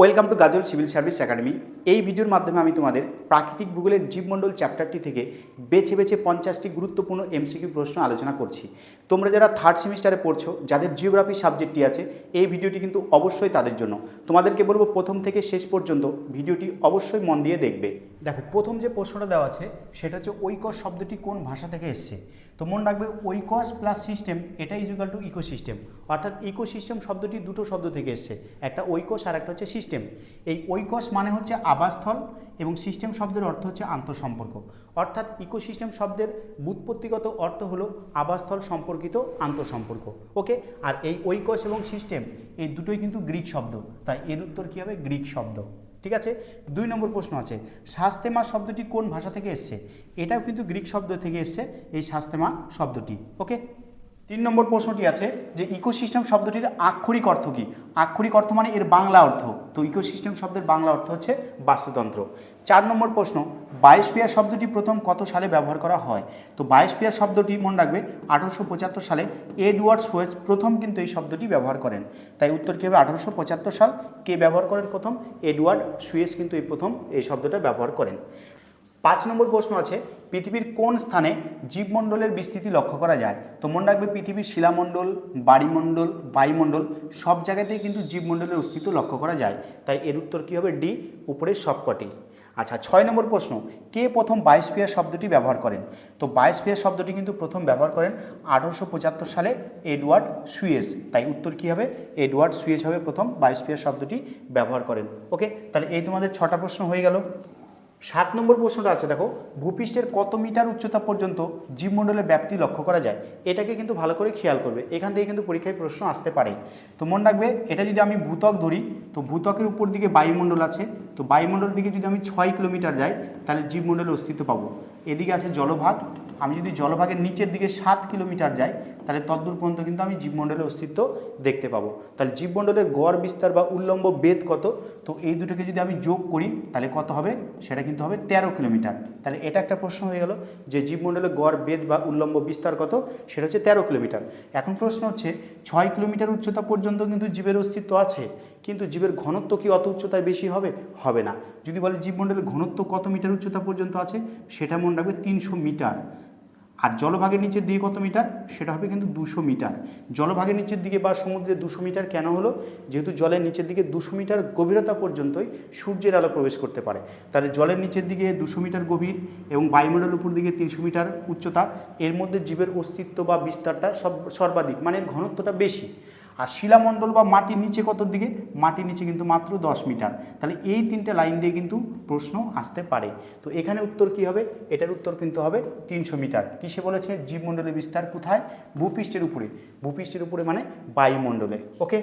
Welcome to Gazal civil service academy. এই ভিডিওর মাধ্যমে আমি তোমাদের প্রাকৃতিক ভূগোলের জীবমণ্ডল চ্যাপ্টারটি থেকে বেছে বেছে পঞ্চাশটি গুরুত্বপূর্ণ এমসিকিউ প্রশ্ন আলোচনা করছি। তোমরা যারা থার্ড সেমিস্টারে পড়ছো, যাদের জিওগ্রাফি সাবজেক্টটি আছে, এই ভিডিওটি কিন্তু অবশ্যই তাদের জন্য। তোমাদেরকে বলব, প্রথম থেকে শেষ পর্যন্ত ভিডিওটি অবশ্যই মন দিয়ে দেখবে। দেখো, প্রথম যে প্রশ্নটা দেওয়া আছে, সেটা হচ্ছে ঐকস শব্দটি কোন ভাষা থেকে এসছে? তো মনে রাখবে ঐকস প্লাস সিস্টেম এটা ইজুকাল টু ইকোসিস্টেম অর্থাৎ ইকোসিস্টেম শব্দটি দুটো শব্দ থেকে এসছে, একটা ঐকস আর একটা হচ্ছে সিস্টেম এই ঐকস মানে হচ্ছে আবাসস্থল এবং সিস্টেম শব্দের অর্থ হচ্ছে আন্তঃসম্পর্ক। অর্থাৎ ইকোসিস্টেম শব্দের বুৎপত্তিগত অর্থ হলো আবাসস্থল সম্পর্কিত আন্তঃসম্পর্ক। ওকে? আর এই ঐকস এবং সিস্টেম এই দুটোই কিন্তু গ্রিক শব্দ। তাই এর উত্তর কী হবে? গ্রিক শব্দ। ঠিক আছে? দুই নম্বর প্রশ্ন আছে শাস্তেমা শব্দটি কোন ভাষা থেকে এসছে? এটাও কিন্তু গ্রিক শব্দ থেকে এসছে, এই শাস্তেমা শব্দটি ওকে তিন নম্বর প্রশ্নটি আছে যে ইকোসিস্টেম শব্দটির আক্ষরিক অর্থ কী? আক্ষরিক অর্থ মানে এর বাংলা অর্থ। তো ইকোসিস্টেম শব্দের বাংলা অর্থ হচ্ছে বাস্তুতন্ত্র। চার নম্বর প্রশ্ন বায়োস্পিয়ার শব্দটি প্রথম কত সালে ব্যবহার করা হয়? তো বায়োস্পিয়ার শব্দটি মনে রাখবে, আঠারোশো পঁচাত্তর সালে এডওয়ার্ড সোয়েজ প্রথম কিন্তু এই শব্দটি ব্যবহার করেন। তাই উত্তর কী হবে? আঠারোশো পঁচাত্তর সাল কে ব্যবহার করেন প্রথম? এডওয়ার্ড সুয়েজ কিন্তু এই প্রথম এই শব্দটা ব্যবহার করেন। পাঁচ নম্বর প্রশ্ন আছে, পৃথিবীর কোন স্থানে জীবমণ্ডলের বিস্তৃতি লক্ষ্য করা যায়? তো মনে রাখবে পৃথিবীর শিলামণ্ডল, বাড়িমণ্ডল, বায়ুমণ্ডল, সব জায়গাতেই কিন্তু জীবমণ্ডলের অস্তিত্ব লক্ষ্য করা যায়। তাই এর উত্তর কী হবে? ডি, উপরের সবকটি। আচ্ছা ছয় নম্বর প্রশ্ন, কে প্রথম বায়োস্ফিয়ার শব্দটি ব্যবহার করেন? তো বায়োস্ফিয়ার শব্দটি কিন্তু প্রথম ব্যবহার করেন আঠারোশো পঁচাত্তর সালে এডওয়ার্ড সুয়েস। তাই উত্তর কী হবে? এডওয়ার্ড সুয়েস হবে প্রথম বায়োস্ফিয়ার শব্দটি ব্যবহার করেন। ওকে, তাহলে এই তোমাদের ছটা প্রশ্ন হয়ে গেল। সাত নম্বর প্রশ্নটা আছে, দেখো, ভূপৃষ্ঠের কত মিটার উচ্চতা পর্যন্ত জীবমণ্ডলের ব্যাপ্তি লক্ষ্য করা যায়? এটাকে কিন্তু ভালো করে খেয়াল করবে। এখান থেকে কিন্তু পরীক্ষায় প্রশ্ন আসতে পারে। তো মনে রাখবে, এটা যদি আমি ভূতক ধরি, তো ভূতকের উপর দিকে বায়ুমণ্ডল আছে, তো বায়ুমণ্ডল দিকে যদি আমি ছয় কিলোমিটার যাই, তাহলে জীবমণ্ডলের অস্তিত্ব পাবো। এদিকে আছে জলভাগ। আমি যদি জলভাগের নিচের দিকে সাত কিলোমিটার যাই, তাহলে তদ্দূর পর্যন্ত কিন্তু আমি জীবমণ্ডলের অস্তিত্ব দেখতে পাবো। তাহলে জীবমণ্ডলের গড় বিস্তার বা উল্লম্ব বেদ কত? তো এই দুটোকে যদি আমি যোগ করি, তাহলে কত হবে? সেটা কিন্তু হবে তেরো কিলোমিটার। তাহলে এটা একটা প্রশ্ন হয়ে গেল যে জীবমণ্ডলের গড় বেদ বা উল্লম্ব বিস্তার কত? সেটা হচ্ছে তেরো কিলোমিটার। এখন প্রশ্ন হচ্ছে, ছয় কিলোমিটার উচ্চতা পর্যন্ত কিন্তু জীবের অস্তিত্ব আছে। কিন্তু জীবের ঘনত্ব কি অত উচ্চতায় বেশি হবে? হবে না। যদি বলে জীবমণ্ডলের ঘনত্ব কত মিটার উচ্চতা পর্যন্ত আছে? সেটা মনে রাখবে তিনশো মিটার। আর জলভাগের নিচের দিকে কত মিটার? সেটা হবে কিন্তু দুশো মিটার। জলভাগের নিচের দিকে বা সমুদ্রে দুশো মিটার কেন হলো? যেহেতু জলের নিচের দিকে দুশো মিটার গভীরতা পর্যন্তই সূর্যের আলো প্রবেশ করতে পারে। তাহলে জলের নিচের দিকে দুশো মিটার গভীর এবং বায়ুমণ্ডলের উপর দিকে তিনশো মিটার উচ্চতা, এর মধ্যে জীবের অস্তিত্ব বা বিস্তারটা সব সর্বাধিক মানে ঘনত্বটা বেশি। আর শিলামণ্ডল বা মাটির নিচে কত দিকে? মাটির নিচে কিন্তু মাত্র দশ মিটার। তাহলে এই তিনটে লাইন দিয়ে কিন্তু প্রশ্ন আসতে পারে। তো এখানে উত্তর কি হবে? এটার উত্তর কিন্তু হবে তিনশো মিটার। কিসে বলেছে? জীবমণ্ডলের বিস্তার কোথায়? ভূপৃষ্ঠের উপরে। ভূপৃষ্ঠের উপরে মানে বায়ুমণ্ডলে। ওকে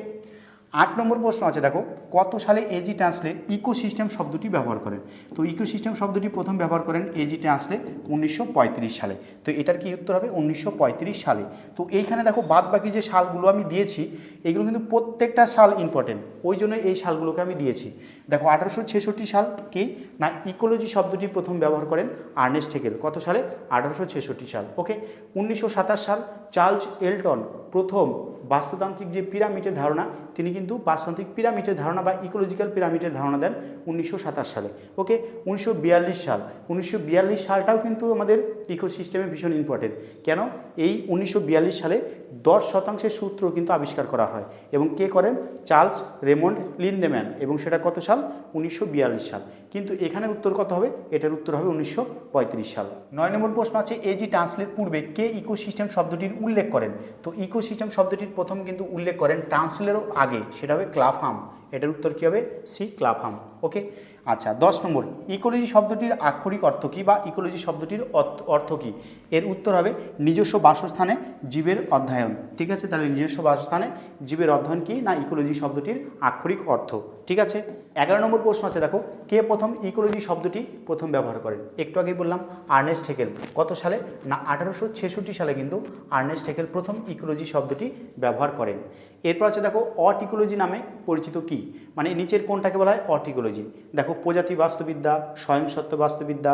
আট নম্বর প্রশ্ন আছে, দেখো, কত সালে এজি ট্রান্সলে ইকোসিস্টেম শব্দটি ব্যবহার করেন? তো ইকোসিস্টেম শব্দটি প্রথম ব্যবহার করেন এজি ট্রান্সলে উনিশশো সালে। তো এটার কি উত্তর হবে? উনিশশো পঁয়ত্রিশ সালে। তো এইখানে দেখো বাদ বাকি যে সালগুলো আমি দিয়েছি, এগুলো কিন্তু প্রত্যেকটা সাল ইম্পর্টেন্ট ওই জন্য এই সালগুলোকে আমি দিয়েছি। দেখো, আঠারোশো ছেষট্টি সাল কি? না ইকোলজি শব্দটি প্রথম ব্যবহার করেন আর্নেস্ট হেগেল। কত সালে? আঠারোশো ছেষট্টি সাল। ওকে? উনিশশো সাতাশ সাল চার্লস এলটন প্রথম বাস্তুতান্ত্রিক যে পিরামিডের ধারণা, তিনি কিন্তু বাস্তুতান্ত্রিক পিরামিডের ধারণা বা ইকোলজিক্যাল পিরামিডের ধারণা দেন উনিশশো সাতাশ সালে। ওকে, উনিশশো বিয়াল্লিশ সাল। উনিশশো বিয়াল্লিশ সালটাও কিন্তু আমাদের ইকোসিস্টেমে ভীষণ ইম্পর্টেন্ট কেন? এই উনিশশো বিয়াল্লিশ সালে দশ শতাংশের সূত্র কিন্তু আবিষ্কার করা হয়। এবং কে করেন? Charles Raymond Lindeman. এবং সেটা কত সাল? উনিশশো বিয়াল্লিশ সাল। কিন্তু এখানে উত্তর কত হবে? এটার উত্তর হবে উনিশশো পঁয়ত্রিশ সাল। নয় নম্বর প্রশ্ন আছে এজি ট্রান্সলেট পূর্বে কে ইকোসিস্টেম শব্দটির উল্লেখ করেন? তো ইকোসিস্টেম শব্দটির প্রথম কিন্তু উল্লেখ করেন ট্রান্সলেরও আগে, সেটা হবে ক্লাফাম এটার উত্তর কী হবে? সি ক্লাফাম ওকে আচ্ছা দশ নম্বর ইকোলজি শব্দটির আক্ষরিক অর্থ কী বা ইকোলজি শব্দটির অর্থ- কী? এর উত্তর হবে নিজস্ব বাসস্থানে জীবের অধ্যয়ন। ঠিক আছে? তাহলে নিজস্ব বাসস্থানে জীবের অধ্যয়ন কী না ইকোলজি শব্দটির আক্ষরিক অর্থ? ঠিক আছে? এগারো নম্বর প্রশ্ন আছে, দেখো, কে প্রথম ইকোলজি শব্দটি প্রথম ব্যবহার করেন একটু আগেই বললাম, আর্নেস্ট হেকেল। কত সালে? না, আঠারোশো ছেষট্টি সালে কিন্তু আর্নেস্ট হেকেল প্রথম ইকোলজি শব্দটি ব্যবহার করেন। এরপর আছে, দেখো, অটিকোলজি নামে পরিচিত কি? মানে নিচের কোনটাকে বলা হয় অর্টিকোলজি দেখো, প্রজাতি বাস্তুবিদ্যা স্বয়ংসত্ত্ব বাস্তুবিদ্যা,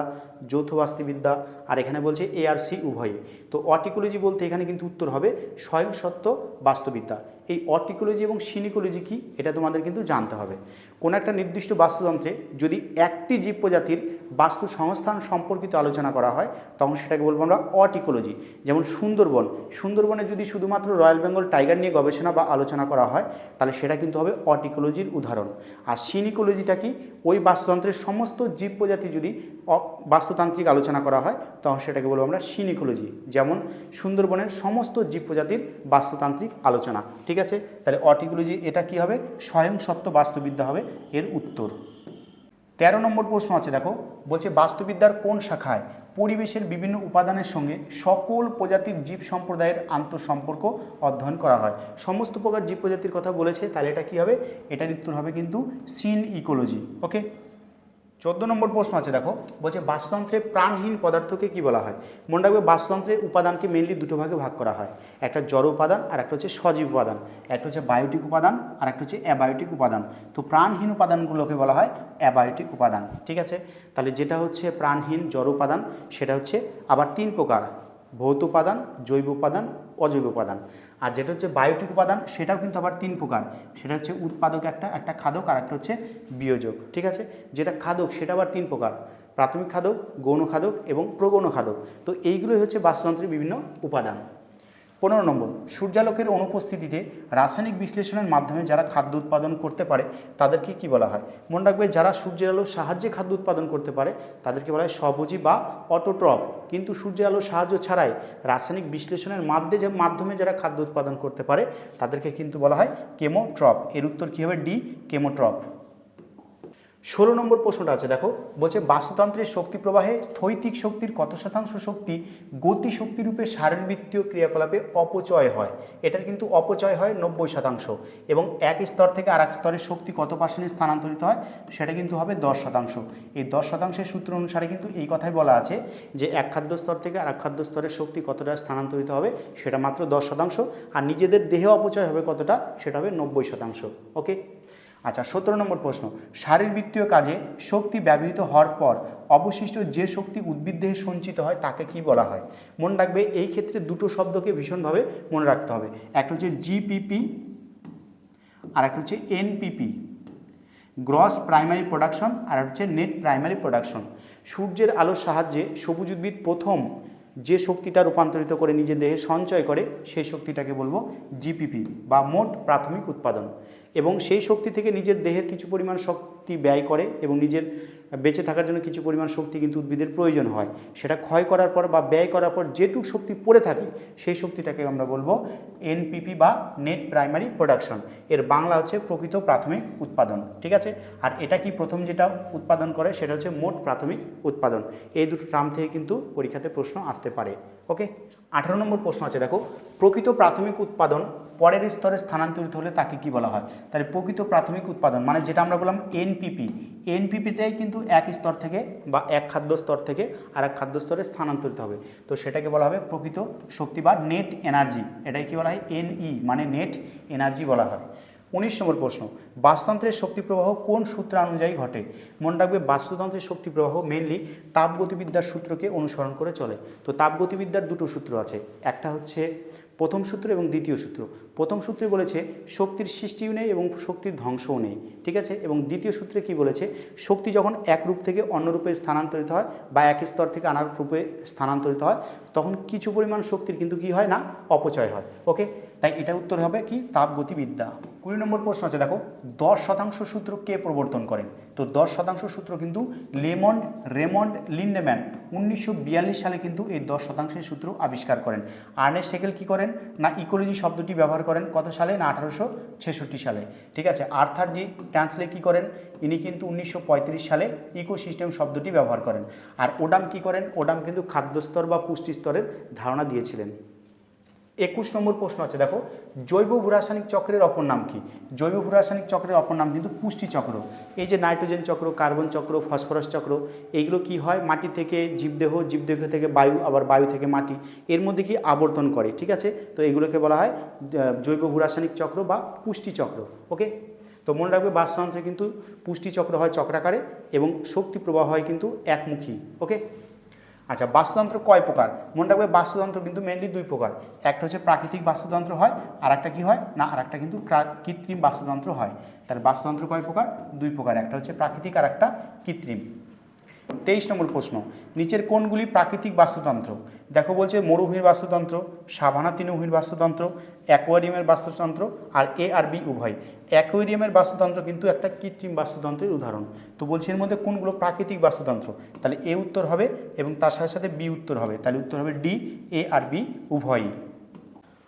যৌথ বাস্তুবিদ্যা, আর এখানে বলছে এ আর সি উভয়ে। তো অর্টিকোলজি বলতে এখানে কিন্তু উত্তর হবে স্বয়ংসত্ত্ব বাস্তুবিদ্যা। এই অটিকোলজি এবং সিনিকোলজি কি? এটা তোমাদের কিন্তু জানতে হবে। কোনো একটা নির্দিষ্ট বাস্তুতন্ত্রে যদি একটি জীব প্রজাতির বাস্তু সংস্থান সম্পর্কিত আলোচনা করা হয়, তখন সেটাকে বলব আমরা অটিকোলজি। যেমন সুন্দরবন, সুন্দরবনে যদি শুধুমাত্র রয়্যাল বেঙ্গল টাইগার নিয়ে গবেষণা বা আলোচনা করা হয়, তাহলে সেটা কিন্তু হবে অটিকোলজির উদাহরণ। আর সিনিকোলজিটা কি? ওই বাস্তুতন্ত্রের সমস্ত জীব প্রজাতি যদি বাস্তুতান্ত্রিক আলোচনা করা হয়, তখন সেটাকে বলব আমরা সিনিকোলজি যেমন সুন্দরবনের সমস্ত জীব প্রজাতির বাস্তুতান্ত্রিক আলোচনা। ঠিক আছে, তাহলে অটিকোলজি এটা কি হবে? স্বয়ং সত্য বাস্তুবিদ্যা হবে, এর উত্তর। তেরো নম্বর প্রশ্ন আছে, দেখো, বলছে বাস্তুবিদ্যার কোন শাখায় পরিবেশের বিভিন্ন উপাদানের সঙ্গে সকল প্রজাতির জীব সম্প্রদায়ের আন্তঃসম্পর্ক অধ্যয়ন করা হয়। সমস্ত প্রকার জীব প্রজাতির কথা বলেছে, তাহলে এটা কি হবে? এটার উত্তর হবে কিন্তু সিন ইকোলজি ওকে চোদ্দ নম্বর প্রশ্ন আছে, দেখো। বলছে, বাস্তুতন্ত্রে প্রাণহীন পদার্থকে কি বলা হয়? মনে রাখবে বাস্তুতন্ত্রের উপাদানকে মেনলি দুটো ভাগে ভাগ করা হয়। একটা জড় উপাদান আর একটা হচ্ছে সজীব উপাদান। একটা হচ্ছে বায়োটিক উপাদান আর একটা হচ্ছে অ্যাবায়োটিক উপাদান। তো প্রাণহীন উপাদানগুলোকে বলা হয় অ্যাবায়োটিক উপাদান, ঠিক আছে? তাহলে যেটা হচ্ছে প্রাণহীন জড় উপাদান, সেটা হচ্ছে আবার তিন প্রকার। ভৌত উপাদান, জৈব উপাদান, অজৈব উপাদান। আর যেটা হচ্ছে বায়োটিক উপাদান, সেটাও কিন্তু আবার তিন প্রকার। সেটা হচ্ছে উৎপাদক একটা একটা খাদক, আর একটা হচ্ছে বিয়োজক, ঠিক আছে? যেটা খাদক, সেটা আবার তিন প্রকার। প্রাথমিক খাদক, গৌণ খাদক এবং প্রগৌণ খাদক। তো এইগুলোই হচ্ছে বাস্তুতন্ত্রের বিভিন্ন উপাদান। পনেরো নম্বর, সূর্যালোকের অনুপস্থিতিতে রাসায়নিক বিশ্লেষণের মাধ্যমে যারা খাদ্য উৎপাদন করতে পারে, তাদেরকে কি বলা হয়? মনে রাখবে, যারা সূর্যের আলোর সাহায্যে খাদ্য উৎপাদন করতে পারে, তাদেরকে বলা হয় স্বভোজী বা অটোট্রপ কিন্তু সূর্যের আলোর সাহায্য ছাড়াই রাসায়নিক বিশ্লেষণের মাধ্যমে মাধ্যমে যারা খাদ্য উৎপাদন করতে পারে, তাদেরকে কিন্তু বলা হয় কেমোট্রপ এর উত্তর কী হবে? ডি কেমোট্রপ ষোলো নম্বর প্রশ্নটা আছে, দেখো। বলছে, বাস্তুতন্ত্রের শক্তি প্রবাহে স্থৈতিক শক্তির কত শতাংশ শক্তি গতি শক্তি রূপে শারীরবৃত্তীয় ক্রিয়াকলাপে অপচয় হয়? এটার কিন্তু অপচয় হয় নব্বই শতাংশ। এবং এক স্তর থেকে আর স্তরের শক্তি কত পার্সেন্টে স্থানান্তরিত হয়? সেটা কিন্তু হবে দশ শতাংশ। এই দশ শতাংশের সূত্র অনুসারে কিন্তু এই কথাই বলা আছে যে, এক খাদ্য স্তর থেকে আর খাদ্য স্তরের শক্তি কতটা স্থানান্তরিত হবে? সেটা মাত্র দশ শতাংশ। আর নিজেদের দেহে অপচয় হবে কতটা? সেটা হবে নব্বই শতাংশ। ওকে? আচ্ছা সতেরো নম্বর প্রশ্ন। শারীরবৃত্তীয় কাজে শক্তি ব্যবহৃত হওয়ার পর অবশিষ্ট যে শক্তি উদ্ভিদ দেহে সঞ্চিত হয় তাকে কি বলা হয়? মনে রাখবে, এই ক্ষেত্রে দুটো শব্দকে ভীষণভাবে মনে রাখতে হবে। একটা হচ্ছে জিপিপি আর একটা হচ্ছে এনপিপি গ্রস প্রাইমারি প্রোডাকশন, আর হচ্ছে নেট প্রাইমারি প্রোডাকশন। সূর্যের আলোর সাহায্যে সবুজ উদ্ভিদ প্রথম যে শক্তিটা রূপান্তরিত করে নিজের দেহে সঞ্চয় করে, সেই শক্তিটাকে বলব জিপিপি বা মোট প্রাথমিক উৎপাদন। এবং সেই শক্তি থেকে নিজের দেহের কিছু পরিমাণ শক্তি ব্যয় করে এবং নিজের বেঁচে থাকার জন্য কিছু পরিমাণ শক্তি কিন্তু উদ্ভিদের প্রয়োজন হয়। সেটা ক্ষয় করার পর বা ব্যয় করার পর যেটুক শক্তি পড়ে থাকে, সেই শক্তিটাকে আমরা বলব এনপিপি বা নেট প্রাইমারি প্রোডাকশন এর বাংলা হচ্ছে প্রকৃত প্রাথমিক উৎপাদন, ঠিক আছে? আর এটা কি প্রথম যেটা উৎপাদন করে, সেটা হচ্ছে মোট প্রাথমিক উৎপাদন। এই দুটো ট্রাম থেকে কিন্তু পরীক্ষাতে প্রশ্ন আসতে পারে। ওকে আঠারো নম্বর প্রশ্ন আছে, দেখো, প্রকৃত প্রাথমিক উৎপাদন পরের স্তরে স্থানান্তরিত হলে তাকে কি বলা হয়? তাহলে প্রকৃত প্রাথমিক উৎপাদন মানে যেটা আমরা বললাম এনপিপি এনপিপিটাই কিন্তু এক স্তর থেকে বা এক খাদ্য স্তর থেকে আর এক খাদ্য স্তরে স্থানান্তরিত হবে। তো সেটাকে বলা হবে প্রকৃত শক্তি বা নেট এনার্জি এটাই কি বলা হয়? এনই মানে নেট এনার্জি বলা হয়। উনিশ নম্বর প্রশ্ন, বাস্তুতন্ত্রের শক্তি প্রবাহ কোন সূত্র অনুযায়ী ঘটে? মনে রাখবে, বাস্তুতন্ত্রের শক্তি প্রবাহ মেনলি তাপগতিবিদ্যার সূত্রকে অনুসরণ করে চলে। তো তাপগতিবিদ্যার দুটো সূত্র আছে, একটা হচ্ছে প্রথম সূত্র এবং দ্বিতীয় সূত্র। প্রথম সূত্রে বলেছে, শক্তির সৃষ্টিও নেই এবং শক্তির ধ্বংসও নেই, ঠিক আছে? এবং দ্বিতীয় সূত্রে কি বলেছে, শক্তি যখন এক রূপ থেকে অন্য রূপে স্থানান্তরিত হয় বা এক স্তর থেকে আনার রূপে স্থানান্তরিত হয়, তখন কিছু পরিমাণ শক্তির কিন্তু কি হয় না? অপচয় হয় ওকে তাই এটা উত্তর হবে কি? তাপগতিবিদ্যা। কুড়ি নম্বর প্রশ্ন আছে, দেখো, দশ শতাংশ সূত্র কে প্রবর্তন করেন? তো দশ শতাংশ সূত্র কিন্তু লেমন্ড রেমন্ড, লিন্ডেম্যান উনিশশো বিয়াল্লিশ সালে কিন্তু এই দশ শতাংশের সূত্র আবিষ্কার করেন। আর্নেস্ট হেকেল কী করেন? না, ইকোলজি শব্দটি ব্যবহার করেন কত সালে? না, আঠারোশো ছেষট্টি সালে। ঠিক আছে, আর্থার জি ট্রান্সলে কী করেন? ইনি কিন্তু উনিশশো পঁয়ত্রিশ সালে ইকোসিস্টেম শব্দটি ব্যবহার করেন। আর ওডাম কি করেন? ওডাম কিন্তু খাদ্যস্তর বা পুষ্টি স্তরের ধারণা দিয়েছিলেন। একুশ নম্বর প্রশ্ন আছে, দেখো, জৈব ভূরাসায়নিক চক্রের অপর নাম কি? জৈব ভূরাসায়নিক চক্রের অপর নাম কিন্তু পুষ্টি চক্র। এই যে নাইট্রোজেন চক্র, কার্বন চক্র, ফসফরাস চক্র, এইগুলো কি হয়? মাটি থেকে জীবদেহ জীবদেহ থেকে বায়ু, আবার বায়ু থেকে মাটি, এর মধ্যে কি আবর্তন করে, ঠিক আছে? তো এগুলোকে বলা হয় জৈব ভূরাসায়নিক চক্র বা পুষ্টি চক্র, ওকে? তো মনে রাখবে বাস্তুতন্ত্রে কিন্তু পুষ্টি চক্র হয় চক্রাকারে এবং শক্তি প্রবাহ হয় কিন্তু একমুখী, ওকে? আচ্ছা বাস্তুতন্ত্র কয় প্রকার? মনে রাখবে বাস্তুতন্ত্র কিন্তু মেনলি দুই প্রকার। একটা হচ্ছে প্রাকৃতিক বাস্তুতন্ত্র হয় আর একটা কী হয়? না আর একটা কিন্তু কৃত্রিম বাস্তুতন্ত্র হয়। তাহলে বাস্তুতন্ত্র কয় প্রকার? দুই প্রকার, একটা হচ্ছে প্রাকৃতিক আর একটা কৃত্রিম। তেইশ নম্বর প্রশ্ন, নিচের কোনগুলি প্রাকৃতিক বাস্তুতন্ত্র। দেখো বলছে মরুভূমির বাস্তুতন্ত্র সাভানা তৃণভূমির বাস্তুতন্ত্র, অ্যাকোয়ারিয়ামের বাস্তুতন্ত্র আর এ আর বি উভয়। অ্যাকোয়ারিয়ামের বাস্তুতন্ত্র কিন্তু একটা কৃত্রিম বাস্তুতন্ত্রের উদাহরণ। তো বলছি এর মধ্যে কোনগুলো প্রাকৃতিক বাস্তুতন্ত্র? তাহলে এ উত্তর হবে এবং তার সাথে সাথে বি উত্তর হবে। তাহলে উত্তর হবে ডি, এ আর বি উভয়ই।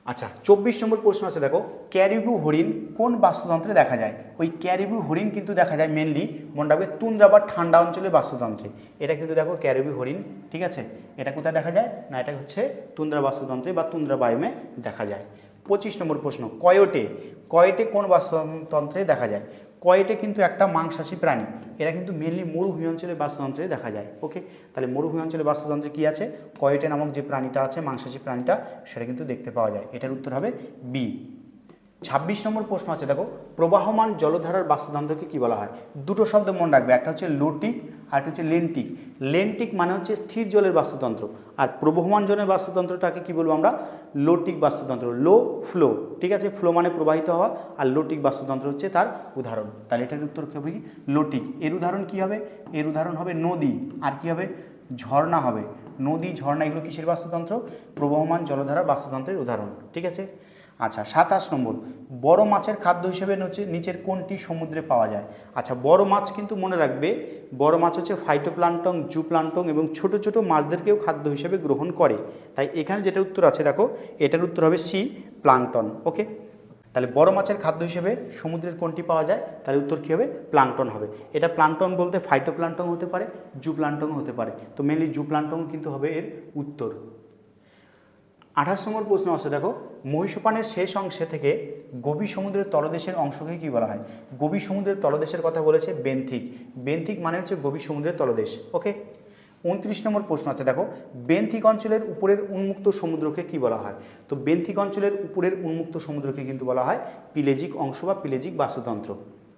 আচ্ছা চব্বিশ নম্বর প্রশ্ন আছে, দেখো। ক্যারিবু হরিণ কোন বাস্তুতন্ত্রে দেখা যায়? ওই ক্যারিবু হরিণ কিন্তু দেখা যায় মেনলি মনে রাখবে তুন্দ্রা বা ঠান্ডা অঞ্চলের বাস্তুতন্ত্রে। এটা কিন্তু দেখো ক্যারিবু হরিণ, ঠিক আছে? এটা কোথায় দেখা যায়? না, এটা হচ্ছে তুন্দ্রা বাস্তুতন্ত্রে বা তুন্দ্রা বায়ুমে দেখা যায়। পঁচিশ নম্বর প্রশ্ন, কয়টে? কয়েটে কোন বাস্তুতন্ত্রে দেখা যায়? কয়টে কিন্তু একটা মাংসাশী প্রাণী। এরা কিন্তু মেনলি মরুভূমি অঞ্চলে বাস্তুতন্ত্রে দেখা যায় ওকে তাহলে মরুভূমি অঞ্চলে বাস্তুতন্ত্রে কী আছে? কয়েটে নামক যে প্রাণীটা আছে, মাংসাশী প্রাণীটা, সেটা কিন্তু দেখতে পাওয়া যায়। এটার উত্তর হবে বি ছাব্বিশ নম্বর প্রশ্ন আছে, দেখো। প্রবাহমান জলধারার বাস্তুতন্ত্রকে কী বলা হয়? দুটো শব্দ মনে রাখবে। একটা হচ্ছে লোটিক আর হচ্ছে লেন্টিক। লেন্টিক মানে হচ্ছে স্থির জলের বাস্তুতন্ত্র। আর প্রবহমান জলের বাস্তুতন্ত্রটাকে কি বলব আমরা? লোটিক বাস্তুতন্ত্র লো ফ্লো ঠিক আছে? ফ্লো মানে প্রবাহিত হওয়া, আর লোটিক বাস্তুতন্ত্র হচ্ছে তার উদাহরণ। তাহলে এটার উত্তর কী হবে কি? লোটিক। এর উদাহরণ কি হবে? এর উদাহরণ হবে নদী। আর কি হবে? ঝর্ণা হবে। নদী, ঝর্ণা এগুলো কিসের বাস্তুতন্ত্র? প্রবহমান জলধারার বাস্তুতন্ত্রের উদাহরণ। ঠিক আছে? আচ্ছা সাতাশ নম্বর। বড় মাছের খাদ্য হিসেবে হচ্ছে নিচের কোনটি সমুদ্রে পাওয়া যায়? আচ্ছা বড় মাছ কিন্তু মনে রাখবে, বড় মাছ হচ্ছে ফাইটোপ্লান্টং জুপ্লান্টং এবং ছোট ছোট মাছদেরকেও খাদ্য হিসেবে গ্রহণ করে। তাই এখানে যেটা উত্তর আছে, দেখো, এটার উত্তর হবে সি প্লাংটন ওকে তাহলে বড় মাছের খাদ্য হিসেবে সমুদ্রের কোনটি পাওয়া যায়? তাহলে উত্তর কী হবে? প্লাংটন হবে। এটা প্লাংটন বলতে ফাইটোপ্লান্টন হতে পারে জুপ্লান্টন হতে পারে। তো মেনলি জুপ্লান্টন কিন্তু হবে এর উত্তর। আঠাশ নম্বর প্রশ্ন আছে, দেখো মহিষপানের শেষ অংশে থেকে গভীর সমুদ্রের তলদেশের অংশকে কি বলা হয়? গভীর সমুদ্রের তলদেশের কথা বলেছে বেন্থিক। বেন্থিক মানে হচ্ছে গভীর সমুদ্রের তলদেশ, ওকে? উনত্রিশ নম্বর প্রশ্ন আছে, দেখো, বেন্থিক অঞ্চলের উপরের উন্মুক্ত সমুদ্রকে কি বলা হয়? তো বেন্থিক অঞ্চলের উপরের উন্মুক্ত সমুদ্রকে কিন্তু বলা হয় পিলেজিক অংশ বা পিলেজিক বাস্তুতন্ত্র।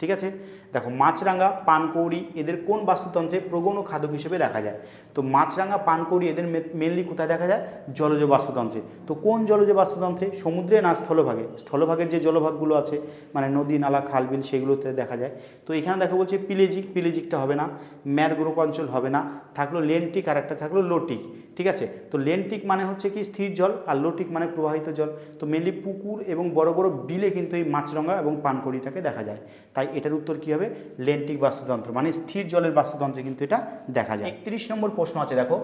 ঠিক আছে? দেখো, মাছরাঙা, পানকৌড়ি এদের কোন বাস্তুতন্ত্রে প্রগণ খাদক হিসেবে দেখা যায়? তো মাছরাঙা, পানকৌড়ি এদের মেনলি কোথায় দেখা যায়? জলজ বাস্তুতন্ত্রে। তো কোন জলজ বাস্তুতন্ত্রে? সমুদ্রে না স্থলভাগে? স্থলভাগের যে জলভাগগুলো আছে মানে নদী, নালা খাল বিল সেগুলোতে দেখা যায়। তো এখানে দেখো বলছে পিলেজিক। পিলেজিকটা হবে না। ম্যারগ্রোপ অঞ্চল হবে না। থাকল লেন্টিক আর একটা থাকল লোটিক। ঠিক আছে? তো লেন্টিক মানে হচ্ছে কি স্থির জল আর লোটিক মানে প্রবাহিত জল। তো মেনলি পুকুর এবং বড় বড় বিলে কিন্তু এই মাছরঙা এবং পানকড়িটাকে দেখা যায়। তাই এটার উত্তর কী হবে? লেন্টিক বাস্তুতন্ত্র মানে স্থির জলের বাস্তুতন্ত্রে কিন্তু এটা দেখা যায়। একত্রিশ নম্বর প্রশ্ন আছে, দেখো।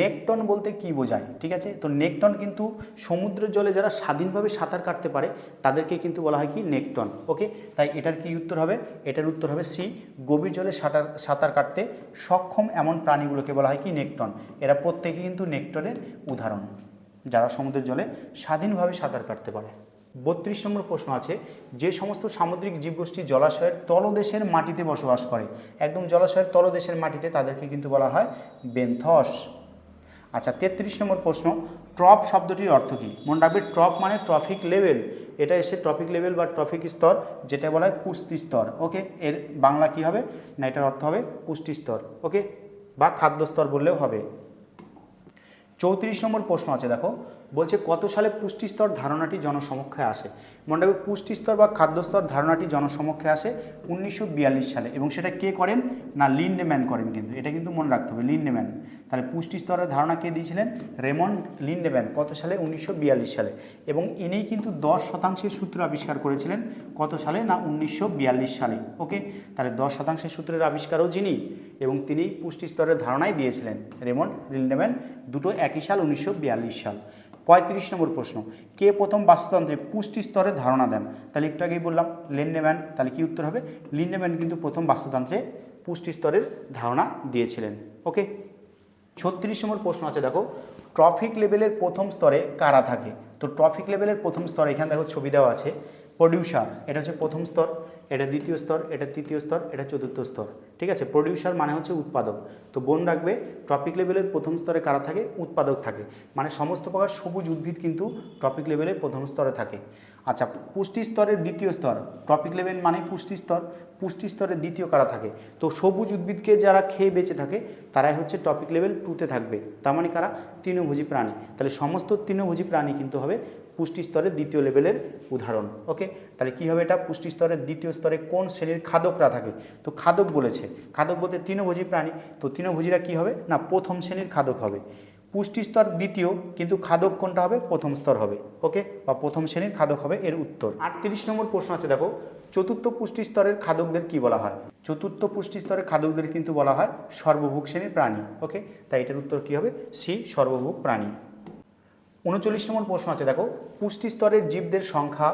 নেকটন বলতে কি বোঝায়? ঠিক আছে? তো নেকটন কিন্তু সমুদ্রের জলে যারা স্বাধীনভাবে সাঁতার কাটতে পারে, তাদেরকে কিন্তু বলা হয় কি নেকটন। ওকে? তাই এটার কি উত্তর হবে? এটার উত্তর হবে সি, গভীর জলে সাঁতার সাঁতার কাটতে সক্ষম এমন প্রাণীগুলোকে বলা হয় কি নেকটন। এরা প্রত্যেকে কিন্তু নেকটনের উদাহরণ, যারা সমুদ্রের জলে স্বাধীনভাবে সাঁতার কাটতে পারে। বত্রিশ নম্বর প্রশ্ন আছে, যে সমস্ত সামুদ্রিক জীবগোষ্ঠী জলাশয়ের তলদেশের মাটিতে বসবাস করে, একদম জলাশয়ের তলদেশের মাটিতে তাদেরকে কিন্তু বলা হয় বেন্থস। আচ্ছা তেত্রিশ নম্বর প্রশ্ন ট্রপ শব্দটির অর্থ কী? মনে রাখবে ট্রপ মানে ট্রফিক লেভেল। এটা এসে ট্রফিক লেভেল বা ট্রফিক স্তর যেটা বলা হয় পুষ্টি স্তর। ওকে, এর বাংলা কি হবে? না, এটার অর্থ হবে পুষ্টি স্তর। ওকে, বা খাদ্য স্তর বললেও হবে। চৌত্রিশ নম্বর প্রশ্ন আছে দেখো। বলছে, কত সালে পুষ্টিস্তর ধারণাটি জনসমক্ষে আসে? মনে রাখবে পুষ্টিস্তর বা খাদ্যস্তর ধারণাটি জনসমক্ষে আসে উনিশশো বিয়াল্লিশ সালে। এবং সেটা কে করেন? না, লিন্ডেম্যান করেন কিন্তু। এটা কিন্তু মনে রাখতে হবে, লিন্ডেম্যান। তাহলে পুষ্টিস্তরের ধারণা কে দিয়েছিলেন? রেমন্ড লিন্ডেম্যান, কত সালে? উনিশশো বিয়াল্লিশ সালে। এবং ইনি কিন্তু দশ শতাংশের সূত্র আবিষ্কার করেছিলেন, কত সালে? না, উনিশশো বিয়াল্লিশ সালে। ওকে? তাহলে দশ শতাংশের সূত্রের আবিষ্কারও যিনি এবং তিনি পুষ্টিস্তরের ধারণাই দিয়েছিলেন। রেমন্ড লিন্ডেম্যান, দুটো একই সাল, উনিশশো বিয়াল্লিশ সাল। পঁয়ত্রিশ নম্বর প্রশ্ন। কে প্রথম বাস্তুতন্ত্রে পুষ্টি স্তরের ধারণা দেন? তাহলে একটু আগেই বললাম, লিন্ডেম্যান। তাহলে কি উত্তর হবে? লিন্ডেম্যান কিন্তু প্রথম বাস্তুতন্ত্রে পুষ্টি স্তরের ধারণা দিয়েছিলেন। ওকে? ছত্রিশ নম্বর প্রশ্ন আছে, দেখো। ট্রফিক লেভেলের প্রথম স্তরে কারা থাকে? তো ট্রফিক লেভেলের প্রথম স্তরে, এখানে দেখো ছবি দেওয়া আছে। প্রডিউসার, এটা হচ্ছে প্রথম স্তর। এটা দ্বিতীয় স্তর, এটা তৃতীয় স্তর, এটা চতুর্থ স্তর। ঠিক আছে? প্রডিউসার মানে হচ্ছে উৎপাদক। তো বোন রাখবে ট্রপিক লেভেলের প্রথম স্তরে কারা থাকে? উৎপাদক থাকে। মানে সমস্ত প্রকার সবুজ উদ্ভিদ কিন্তু ট্রপিক লেভেলের প্রথম স্তরে থাকে। আচ্ছা পুষ্টি স্তরের দ্বিতীয় স্তর। ট্রপিক লেভেল মানে পুষ্টি স্তর। পুষ্টি স্তরের দ্বিতীয় কারা থাকে? তো সবুজ উদ্ভিদকে যারা খেয়ে বেঁচে থাকে, তারাই হচ্ছে টপিক লেভেল টুতে থাকবে। তার মানে কারা? তৃণভোজী প্রাণী। তাহলে সমস্ত তৃণভোজী প্রাণী কিন্তু হবে পুষ্টি স্তরের দ্বিতীয় লেভেলের উদাহরণ, ওকে? তাহলে কী হবে এটা? পুষ্টি স্তরের দ্বিতীয় স্তরে কোন শ্রেণির খাদকরা থাকে? তো খাদক বলেছে। খাদক বলতে তৃণভোজী প্রাণী। তো তৃণভোজীরা কী হবে? না, প্রথম শ্রেণির খাদক হবে। পুষ্টি স্তর দ্বিতীয়, কিন্তু খাদক কোনটা হবে? প্রথম স্তর হবে, ওকে? বা প্রথম শ্রেণির খাদক হবে এর উত্তর। আটত্রিশ নম্বর প্রশ্ন আছে, দেখো। চতুর্থ পুষ্টি স্তরের খাদকদের কি বলা হয়? চতুর্থ পুষ্টি স্তরের খাদকদের কিন্তু বলা হয় সর্বভোগ শ্রেণির প্রাণী, ওকে? তাই এটার উত্তর কি হবে? সি, সর্বভোগ প্রাণী। উনচল্লিশ নম্বর প্রশ্ন আছে দেখো পুষ্টি স্তরের জীবদের সংখ্যা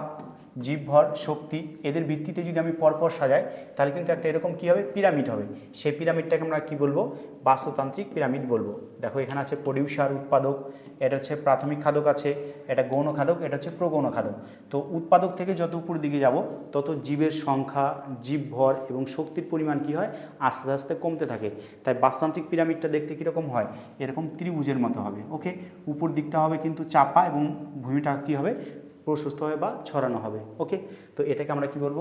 জীবভর শক্তি এদের ভিত্তিতে যদি আমি পরপর সাজাই, তাহলে কিন্তু একটা এরকম কী হবে? পিরামিড হবে। সেই পিরামিডটাকে আমরা কী বলব? বাস্তুতান্ত্রিক পিরামিড বলব। দেখো, এখানে আছে প্রডিউসার উৎপাদক, এটা হচ্ছে প্রাথমিক খাদক আছে, এটা গৌণ খাদক, এটা হচ্ছে প্রগৌণ খাদক। তো উৎপাদক থেকে যত উপর দিকে যাব, তত জীবের সংখ্যা, জীবভর এবং শক্তির পরিমাণ কি হয়? আস্তে আস্তে কমতে থাকে। তাই বাস্তান্ত্রিক পিরামিডটা দেখতে কীরকম হয়? এরকম ত্রিভুজের মতো হবে ওকে উপর দিকটা হবে কিন্তু চাপা এবং ভূমিটা কী হবে? প্রশস্ত হবে বা ছড়ানো হবে ওকে তো এটাকে আমরা কি বলব?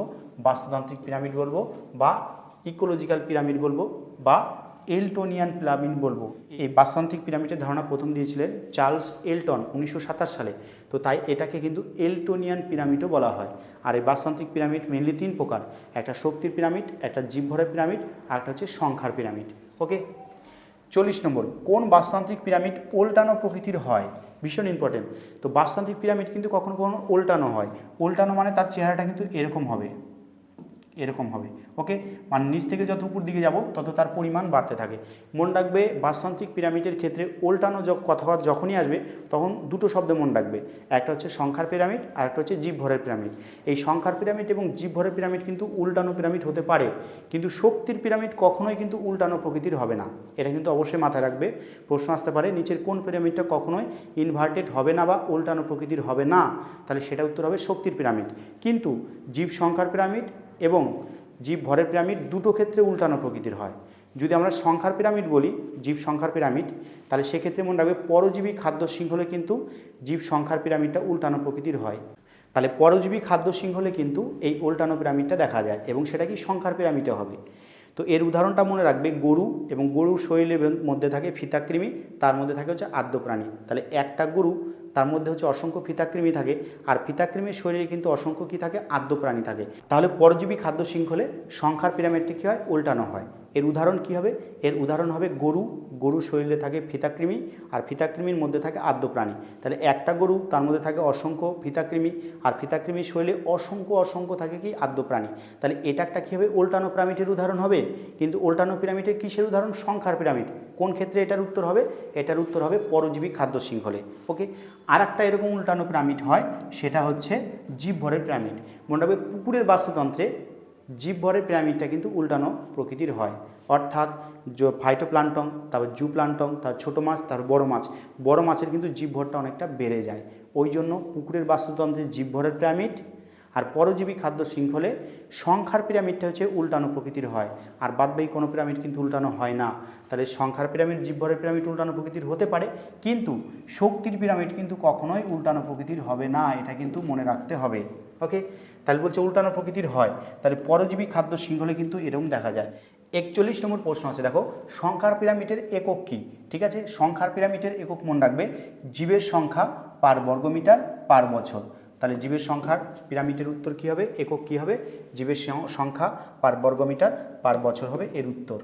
বাস্তুতান্ত্রিক পিরামিড বলব বা ইকোলজিক্যাল পিরামিড বলব বা এলটোনিয়ান পিরামিড বলব। এই বাস্তান্ত্রিক পিরামিডের ধারণা প্রথম দিয়েছিলেন চার্লস এলটন উনিশশো সাতাশ সালে। তো তাই এটাকে কিন্তু এলটোনিয়ান পিরামিডও বলা হয়। আর এই বাস্তান্ত্রিক পিরামিড মেনলি তিন প্রকার। একটা শক্তির পিরামিড, একটা জীবভরের পিরামিড, আর একটা হচ্ছে সংখ্যার পিরামিড ওকে চল্লিশ নম্বর, কোন বাস্তান্ত্রিক পিরামিড উল্টানো প্রকৃতির হয়? ভীষণ ইম্পর্টেন্ট তো বাস্তান্তিক পিরামিড কিন্তু কখনো কখনো উল্টানো হয়। উল্টানো মানে তার চেহারাটা কিন্তু এরকম হবে। এরকম হবে। ওকে মানে নিচ থেকে যত উপর দিকে যাব, তত তার পরিমাণ বাড়তে থাকে। মনে রাখবে বাস্তান্ত্রিক পিরামিডের ক্ষেত্রে উল্টানো য- কথা যখনই আসবে, তখন দুটো শব্দ মনে রাখবে। একটা হচ্ছে সংখ্যার পিরামিড, আর একটা হচ্ছে জীবভরের পিরামিড। এই সংখ্যার পিরামিড এবং জীবভরের পিরামিড কিন্তু উল্টানো পিরামিড হতে পারে। কিন্তু শক্তির পিরামিড কখনোই কিন্তু উল্টানো প্রকৃতির হবে না। এটা কিন্তু অবশ্যই মাথায় রাখবে। প্রশ্ন আসতে পারে, নিচের কোন পিরামিডটা কখনোই ইনভার্টেড হবে না বা উল্টানো প্রকৃতির হবে না? তাহলে সেটা উত্তর হবে শক্তির পিরামিড। কিন্তু জীব সংখ্যার পিরামিড এবং জীব ভরের পিরামিড দুটো ক্ষেত্রে উল্টানো প্রকৃতির হয়। যদি আমরা সংখ্যার পিরামিড বলি, জীব সংখ্যার পিরামিড, তাহলে সেক্ষেত্রে মনে রাখবে পরজীবী খাদ্য শৃঙ্খলে কিন্তু জীব সংখ্যার পিরামিডটা উল্টানো প্রকৃতির হয়। তাহলে পরজীবী খাদ্য শৃঙ্খলে কিন্তু এই উল্টানো পিরামিডটা দেখা যায় এবং সেটা কি সংখ্যার পিরামিডে হবে। তো এর উদাহরণটা মনে রাখবে গরু এবং গরুর শরীরের মধ্যে থাকে ফিতাকৃমি, তার মধ্যে থাকে হচ্ছে আদ্য প্রাণী তাহলে একটা গরু তার মধ্যে হচ্ছে অসংখ্য ফিতাকৃমি থাকে। আর ফিতাকৃমির শরীরে কিন্তু অসংখ্য কী থাকে? আদ্যপ্রাণী থাকে। তাহলে পরজীবী খাদ্য শৃঙ্খলে সংখ্যার পিরামিডটি কী হয়? উল্টানো হয়। এর উদাহরণ কী হবে? এর উদাহরণ হবে গরু। গরুর শরীরে থাকে ফিতাকৃমি আর ফিতাকৃমির মধ্যে থাকে আদ্য প্রাণী তাহলে একটা গরু, তার মধ্যে থাকে অসংখ্য ফিতাকৃমি আর ফিতাকৃমির শরীরে অসংখ্য অসংখ্য থাকে কি? আদ্য প্রাণী তাহলে এটা একটা কী হবে? উল্টানো পিরামিডের উদাহরণ হবে। কিন্তু উল্টানো পিরামিডের কিসের উদাহরণ? সংখ্যার পিরামিড। কোন ক্ষেত্রে এটার উত্তর হবে? এটার উত্তর হবে পরজীবী খাদ্য শৃঙ্খলে। ওকে? আর একটা এরকম উল্টানো পিরামিড হয়, সেটা হচ্ছে জীবভরের পিরামিড। মনে রাখবে পুকুরের বাস্তুতন্ত্রে জীবভরের পিরামিডটা কিন্তু উল্টানো প্রকৃতির হয়। অর্থাৎ ফাইটোপ্লান্টন তারপর জু প্লান্টন তার ছোটো মাছ, তার বড় মাছ, বড় মাছের কিন্তু জীবভরটা অনেকটা বেড়ে যায়। ওই জন্য পুকুরের বাস্তুতন্ত্রে জীবভরের পিরামিড আর পরজীবী খাদ্য শৃঙ্খলে সংখ্যার পিরামিডটা হচ্ছে উল্টানো প্রকৃতির হয়। আর বাদবাকি কোনো পিরামিড কিন্তু উল্টানো হয় না। তাহলে সংখ্যার পিরামিড, জীবভরের পিরামিড উল্টানো প্রকৃতির হতে পারে, কিন্তু শক্তির পিরামিড কিন্তু কখনোই উল্টানো প্রকৃতির হবে না, এটা কিন্তু মনে রাখতে হবে। ওকে তাহলে বলছে উল্টানো প্রকৃতির হয়। তাহলে পরজীবী খাদ্য শৃঙ্খলে কিন্তু এরকম দেখা যায়। একচল্লিশ নম্বর প্রশ্ন আছে, দেখো, সংখ্যার পিরামিডের একক কি? ঠিক আছে? সংখ্যার পিরামিডের একক মনে রাখবে, জীবের সংখ্যা পার বর্গমিটার, পার বছর। তাহলে জীবের সংখ্যার পিরামিডের উত্তর কী হবে? একক কী হবে? জীবের সংখ্যা পার বর্গমিটার, পার বছর হবে এর উত্তর।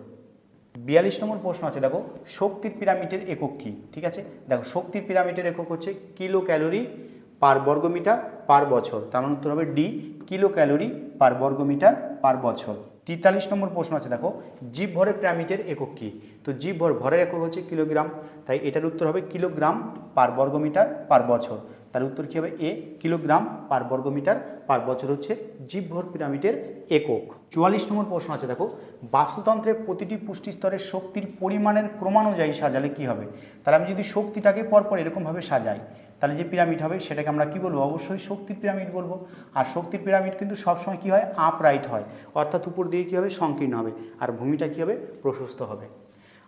বিয়াল্লিশ নম্বর প্রশ্ন আছে, দেখো, শক্তির পিরামিডের একক কী? ঠিক আছে? দেখো, শক্তির পিরামিডের একক হচ্ছে কিলো ক্যালোরি পার বর্গমিটার পার বছর। তার মানে উত্তর হবে ডি কিলো ক্যালোরি পার বর্গমিটার পার বছর। তেতাল্লিশ নম্বর প্রশ্ন আছে, দেখো, জীব ভরের প্যারামিটার একক কী? তো জীব ভর, ভরের একক হচ্ছে কিলোগ্রাম। তাই এটার উত্তর হবে কিলোগ্রাম পার বর্গমিটার পার বছর। তাহলে উত্তর কী হবে? এ কিলোগ্রাম পার বর্গমিটার পার বছর হচ্ছে জীবভর পিরামিডের একক। চুয়াল্লিশ নম্বর প্রশ্ন আছে, দেখো। বাস্তুতন্ত্রে প্রতিটি পুষ্টি স্তরের শক্তির পরিমাণের ক্রমানুযায়ী সাজালে কি হবে? তাহলে আমি যদি শক্তিটাকে পরপর এরকমভাবে সাজাই, তাহলে যে পিরামিড হবে সেটাকে আমরা কি বলব? অবশ্যই শক্তির পিরামিড বলব। আর শক্তির পিরামিড কিন্তু সবসময় কি হয়? আপরাইট হয়। অর্থাৎ উপর দিয়ে কী হবে? সংকীর্ণ হবে। আর ভূমিটা কী হবে? প্রশস্ত হবে।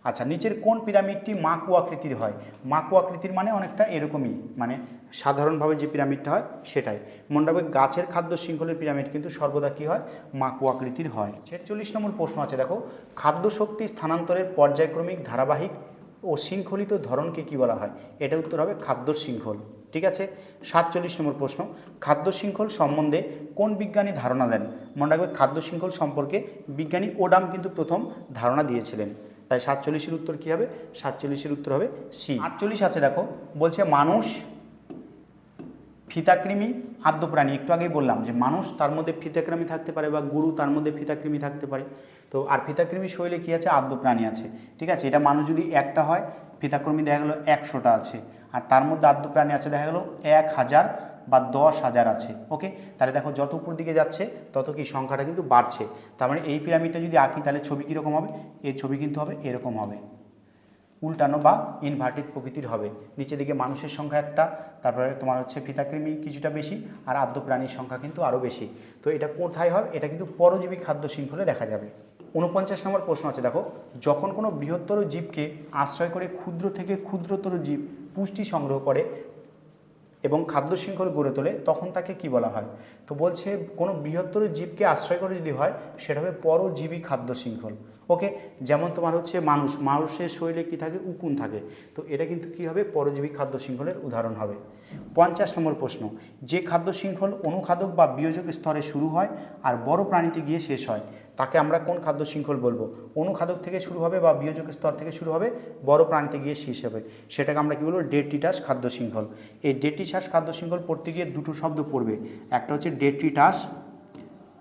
আচ্ছা নিচের কোন পিরামিডটি মাকু আকৃতির হয়? মাকু আকৃতির মানে অনেকটা এরকমই। মানে সাধারণভাবে যে পিরামিডটা হয়, সেটাই। মনে রাখবে গাছের খাদ্য শৃঙ্খলের পিরামিড কিন্তু সর্বদা কী হয়? মাকু আকৃতির হয়। ছেচল্লিশ নম্বর প্রশ্ন আছে, দেখো। খাদ্য শক্তি স্থানান্তরের পর্যায়ক্রমিক, ধারাবাহিক ও শৃঙ্খলিত ধরনকে কি বলা হয়? এটা উত্তর হবে খাদ্য শৃঙ্খল। ঠিক আছে? সাতচল্লিশ নম্বর প্রশ্ন। খাদ্য শৃঙ্খল সম্বন্ধে কোন বিজ্ঞানী ধারণা দেন? মনে রাখবে খাদ্য শৃঙ্খল সম্পর্কে বিজ্ঞানী ওডাম কিন্তু প্রথম ধারণা দিয়েছিলেন। তাই সাতচল্লিশের উত্তর কী হবে? সাতচল্লিশের উত্তর হবে সি। আটচল্লিশ আছে, দেখো। বলছে মানুষ ফিতাকৃমি আদ্য প্রাণী একটু আগেই বললাম যে মানুষ তার মধ্যে ফিতাকৃমি থাকতে পারে বা গরু তার মধ্যে ফিতাকৃমি থাকতে পারে। তো আর ফিতাকৃমি শৈলে কী আছে? আদ্য প্রাণী আছে। ঠিক আছে? এটা মানুষ যদি একটা হয় ফিতাকর্মী দেখা গেলো একশোটা আছে। আর তার মধ্যে আদ্য প্রাণী আছে দেখা গেলো এক হাজার বা দশ হাজার আছে। ওকে? তাহলে দেখো যত উপর দিকে যাচ্ছে, তত কি সংখ্যাটা কিন্তু বাড়ছে। তার মানে এই পিরামিডটা যদি আঁকি, তাহলে ছবি কীরকম হবে? এই ছবি কিন্তু হবে এরকম হবে। উল্টানো বা ইনভার্টেড প্রকৃতির হবে। নিচের দিকে মানুষের সংখ্যা একটা, তারপরে তোমার হচ্ছে ফিতাকৃমি কিছুটা বেশি, আর আদ্য প্রাণীর সংখ্যা কিন্তু আরও বেশি। তো এটা কোথায় হবে? এটা কিন্তু পরজীবী খাদ্য শৃঙ্খলে দেখা যাবে। উনপঞ্চাশ নম্বর প্রশ্ন আছে, দেখো, যখন কোনো বৃহত্তর জীবকে আশ্রয় করে ক্ষুদ্র থেকে ক্ষুদ্রতর জীব পুষ্টি সংগ্রহ করে এবং খাদ্য শৃঙ্খল গড়ে তোলে, তখন তাকে কি বলা হয়? তো বলছে, কোনো বৃহত্তর জীবকে আশ্রয় করে যদি হয়, সেটা হবে পরজীবী খাদ্য শৃঙ্খল। ওকে? যেমন তোমার হচ্ছে মানুষ, মানুষের শরীরে কি থাকে? উকুন থাকে। তো এটা কিন্তু কি হবে? পরজীবী খাদ্য শৃঙ্খলের উদাহরণ হবে। পঞ্চাশ নম্বর প্রশ্ন, যে খাদ্য শৃঙ্খল অনুখাদক বা বিয়োজক স্তরে শুরু হয় আর বড় প্রাণীতে গিয়ে শেষ হয় তাকে আমরা কোন খাদ্য শৃঙ্খল বলব? অনুখাদক থেকে শুরু হবে বা বিয়োজক স্তর থেকে শুরু হবে, বড় প্রাণীতে গিয়ে শেষ হবে। সেটাকে আমরা কি বলব? ডেট্রিটাস খাদ্য শৃঙ্খল। এই ডেট্রিটাস খাদ্য শৃঙ্খল পড়তে গিয়ে দুটো শব্দ পড়বে। একটা হচ্ছে ডেট্রিটাস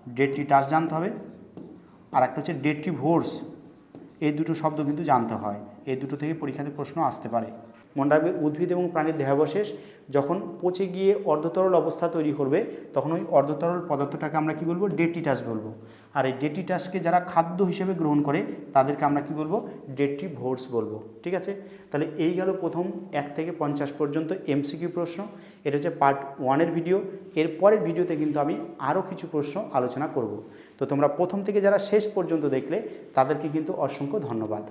ডেট্রিটাস জানতে হবে। আর একটা হচ্ছে ডেট্রিভোর্স এই দুটো শব্দ কিন্তু জানতে হয়। এই দুটো থেকে পরীক্ষাতে প্রশ্ন আসতে পারে। মনে রাখবে উদ্ভিদ এবং প্রাণীর দেহাবশেষ যখন পচে গিয়ে অর্ধতরল অবস্থা তৈরি করবে, তখন ওই অর্ধতরল পদার্থটাকে আমরা কি বলব? ডেট্রিটাস বলব। আর এই ডেট্রিটাসকে যারা খাদ্য হিসেবে গ্রহণ করে, তাদেরকে আমরা কি বলব? ডেট্রিভোর্স বলব। ঠিক আছে? তাহলে এই গেল প্রথম এক থেকে পঞ্চাশ পর্যন্ত এমসিকিউ প্রশ্ন। এটা হচ্ছে পার্ট ওয়ানের ভিডিও এর পরের ভিডিওতে কিন্তু আমি আরও কিছু প্রশ্ন আলোচনা করব। তো তোমরা প্রথম থেকে যারা শেষ পর্যন্ত দেখলে, তাদেরকে কিন্তু অসংখ্য ধন্যবাদ।